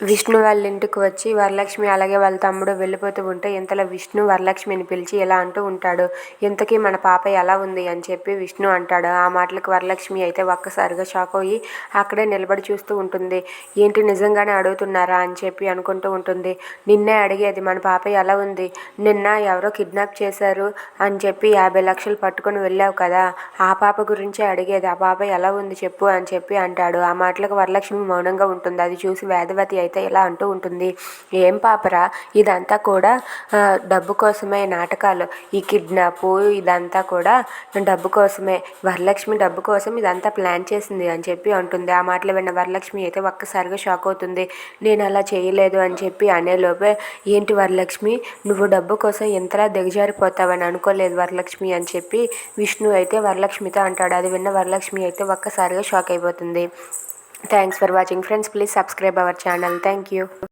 విష్ణు వాళ్ళ ఇంటికి వచ్చి వరలక్ష్మి అలాగే వాళ్ళ తమ్ముడు వెళ్ళిపోతూ ఉంటే ఇంతలో విష్ణు వరలక్ష్మిని పిలిచి ఇలా అంటూ ఉంటాడు. ఇంతకీ మన పాప ఎలా ఉంది? అని చెప్పి విష్ణు అంటాడు. ఆ మాటలకు వరలక్ష్మి అయితే ఒక్కసారిగా షాక్ అయ్యి అక్కడే నిలబడి చూస్తూ ఉంటుంది. ఏంటి నిజంగానే అడుగుతున్నారా? అని చెప్పి అనుకుంటూ ఉంటుంది. నిన్నే అడిగేది మన పాప ఎలా ఉంది? నిన్న ఎవరో కిడ్నాప్ చేశారు అని చెప్పి యాభై లక్షలు పట్టుకొని వెళ్ళావు కదా. ఆ పాప గురించే అడిగేది. ఆ పాప ఎలా ఉంది చెప్పు అని చెప్పి అంటాడు. ఆ మాటలకు వరలక్ష్మి మౌనంగా ఉంటుంది. అది చూసి వేదవతి అయితే ఇలా అంటూ ఉంటుంది. ఏం పాపరా ఇదంతా కూడా డబ్బు కోసమే నాటకాలు. ఈ కిడ్నాప్ ఇదంతా కూడా డబ్బు కోసమే. వరలక్ష్మి డబ్బు కోసం ఇదంతా ప్లాన్ చేసింది అని చెప్పి అంటుంది. ఆ మాటలు విన్న వరలక్ష్మి అయితే ఒక్కసారిగా షాక్ అవుతుంది. నేను అలా చేయలేదు అని చెప్పి అనేలోపే ఏంటి వరలక్ష్మి నువ్వు డబ్బు కోసం ఇంతలా దిగజారిపోతావని అనుకోలేదు వరలక్ష్మి అని చెప్పి విష్ణు అయితే వరలక్ష్మితో అంటాడు. అది విన్న వరలక్ష్మి అయితే ఒక్కసారిగా షాక్ అయిపోతుంది. Thanks for watching friends. Please subscribe our channel. Thank you.